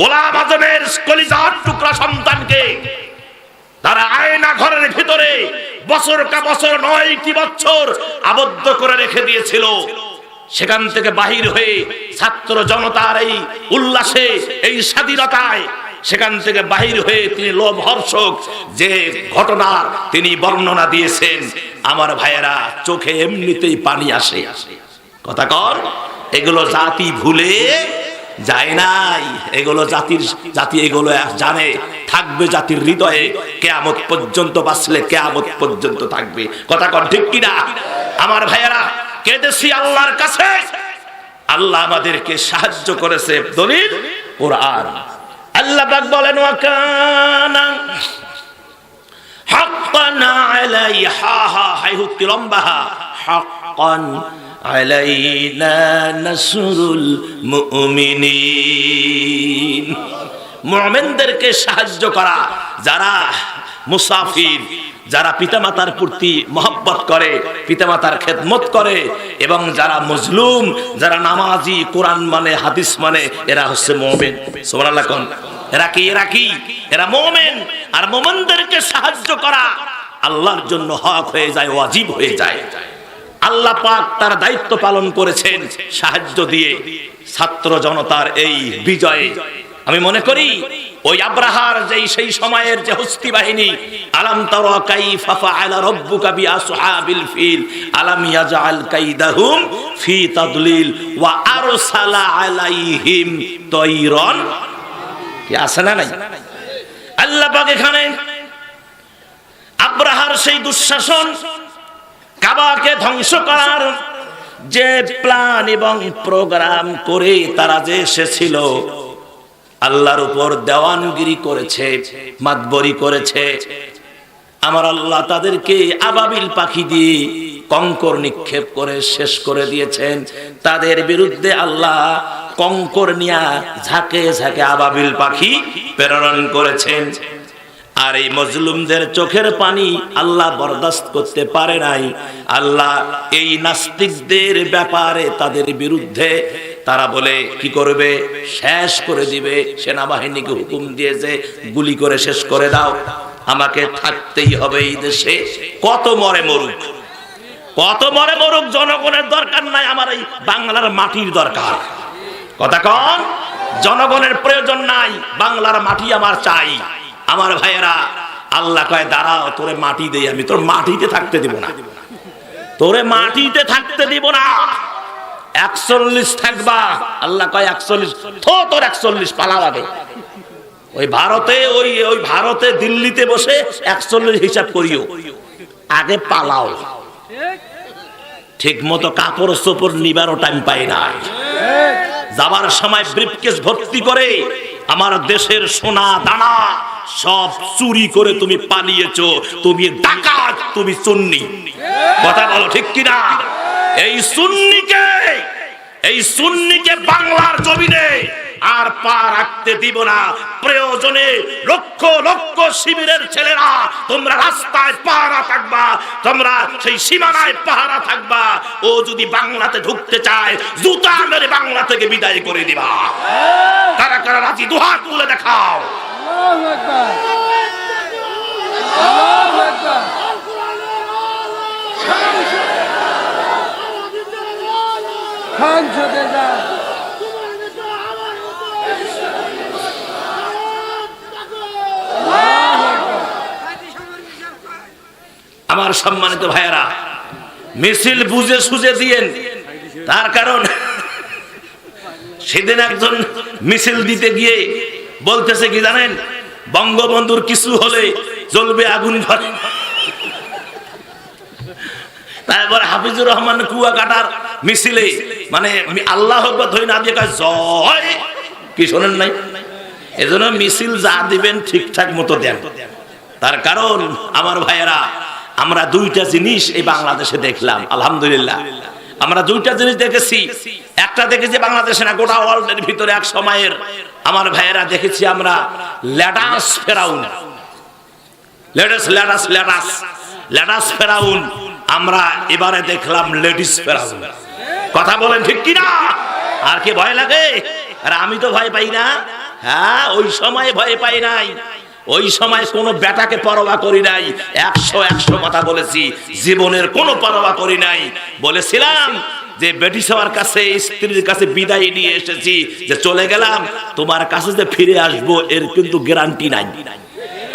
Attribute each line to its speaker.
Speaker 1: গোলাম আজমের কলিজার টুকরা সন্তানকে তারা আয়না ঘরের ভিতরে বছর কা বছর নয়টি বছর আবদ্ধ করে রেখে দিয়েছিল। সেখান থেকে বাহির হয়ে ছাত্র জনতার এই উল্লাসে, এই স্বাধীনতায় সেখান থেকে বাহির হয়ে তিনি লোভ হর্ষক যে ঘটনার তিনি বর্ণনা দিয়েছেন, আমার ভাইয়েরা, চোখে এমনিতেই পানি আসে। কথা কর, এগুলো জাতি ভুলে যায় নাই। এগুলো জাতির জাতি এগুলো জানে। থাকবে জাতির হৃদয়ে। কেয়ামত পর্যন্ত বাঁচলে কেয়ামত পর্যন্ত থাকবে। কথা কর ঠিক কিনা? আমার ভাইয়েরা, কেঁদেছি আল্লাহর কাছে? আল্লাহ আমাদেরকে সাহায্য করেছে। দলিল? কোরআন। আল্লাহ পাক বলেন ওয়াকানা হাক্কান আলাইহা। হা হাই হুক্কি লম্বাহা হাক্কান আলাইনা সাহায্য করা, যারা মুসাফির, যারা পিতামাতার প্রতি মহব্বত করে, পিতামাতার খেদমত করে, এবং যারা মজলুম, যারা নামাজি, কোরআন মানে হাদিস মানে এরা হচ্ছে মোমেন। এরা কি? এরা কি? এরা মোমেন। আর মোমেনদেরকে সাহায্য করা, আল্লাহর জন্য হক হয়ে যায়, ওয়াজিব হয়ে যায়। আল্লাহ পাক তার দায়িত্ব পালন করেছেন সাহায্য দিয়ে ছাত্র জনতার এই বিজয়ে। আমি মনে করি, ওই আব্রাহার যেই সেই সময়ের যে হস্তি বাহিনী, আলাম ফিল, আলাম ফি তাদলিল ওয়া আরসালা আলাইহিম কি আছে না নাই? আল্লাহ পাক এখানে আব্রাহার সেই দুঃশাসন কাবাকে ধ্বংস করার যে প্ল্যান এবং প্রোগ্রাম করে তারা যে এসেছিল, আল্লাহর উপর দেওয়ানগিরি করেছে, মাতবরি করেছে। আমার আল্লাহ তাদেরকে আবাবিল পাখি দিয়ে কঙ্কর নিক্ষেপ করে শেষ করে দিয়েছেন। তাদের বিরুদ্ধে আল্লাহ কঙ্কর নিয়া ঝাঁকে ঝাঁকে আবাবিল পাখি প্রেরণ করেছেন। আর এই মজলুমদের চোখের পানি আল্লাহ বরদাস্ত করতে পারে নাই। আল্লাহ এই নাস্তিকদের ব্যাপারে তাদের বিরুদ্ধে তারা বলে, কি করবে? শেষ করে দিবে। সেনাবাহিনীকে হুকুম দিয়েছে, গুলি করে শেষ করে দাও। আমাকে থাকতেই হবে এই দেশে। কত মরে মরুক। কত মরে মরুক, জনগণের দরকার নাই আমার এই বাংলার মাটির দরকার। কথা কন, জনগণের প্রয়োজন নাই, বাংলার মাটি আমার চাই। আমার ভাইয়েরা, আল্লাহ কয়, দাঁড়াও, তোরে মাটি দেই, আমি তোর মাটিতে থাকতে দিব না। তোরে মাটিতে থাকতে দিব না। একচল্লিশ থাকবা। আল্লাহ কয়, একচল্লিশ, থো, তোর একচল্লিশ পালা লাগে। ওই ভারতে, ওই ওই ভারতে, দিল্লিতে বসে একচল্লিশ হিসাব করিও। আগে পালাও। ঠিক মতো কাপড় চোপড় নিবারও টাইম পাই না যাবার সময় ব্রিফকেস ভর্তি করে আমার দেশের সোনা দানা সব চুরি করে তুমি পালিয়েছো। তুমি ডাকাত, তুমি সুন্নি। কথা বলো ঠিক কিনা? এই সুন্নিকে এই সুন্নিকে বাংলার জমিনে আর পা রাখতে দিব না। প্রয়োজনে লক্ষ লক্ষ শিবিরের ছেলেরা, তোমরা রাস্তায় পাহারা থাকবা, তোমরা সেই সীমানায় পাহারা থাকবা। ও যদি বাংলাতে ঢুকতে চায়, জুতা মেরে বাংলা থেকে বিদায় করে দিবা। কারা কারা রাজি? দুহাত তুলে দেখাও। আমার সম্মানিত ভাইয়েরা, মিছিল বুঝে সুঝে দিয়েন। তার কারণ, সেদিন একজন মিছিল দিতে গিয়ে বলতেছে কি জানেন? বঙ্গবন্ধুর কিছু হলে জ্বলবে আগুন ঘরে তারপর হাফিজুর রহমান কুয়া কাটার মিছিলে মানে আল্লাহ ধরে না দিয়ে জয়! কি শোনেন নাই? এজন্য মিছিল যা দিবেন ঠিকঠাক মতো দেন। তার কারণ, আমার ভাইয়েরা, আমরা দুইটা জিনিস এই বাংলাদেশে দেখলাম, আলহামদুলিল্লাহ। আমরা দুইটা জিনিস দেখেছি। একটা দেখেছি বাংলাদেশে না, গোটা ওয়ার্ল্ডের ভিতরে এক সময়ের। আমার ভাইয়েরা দেখেছি আমরা ল্যাডাস ফেরাউন। লেডাস ল্যাডাস ল্যাডাস। ল্যাডাস ফেরাউন, আমরা এবারে দেখলাম লেডিস ফেরাউন। কথা বলেন ঠিক কিনা? আর কি ভয় লাগে? আর আমি তো ভয় পাই না। হ্যাঁ ওই সময় ভয় পাই নাই। ওই সময় কোনো বেটাকে পরোয়া করি নাই। একশো একশো কথা বলেছি। জীবনের কোনো পরোয়া করি নাই। বলেছিলাম যে, বেটি সবার কাছে, স্ত্রীর কাছে বিদায় নিয়ে এসেছি যে, চলে গেলাম। তোমার কাছে যে ফিরে আসব, এর কিন্তু গ্যারান্টি নাই।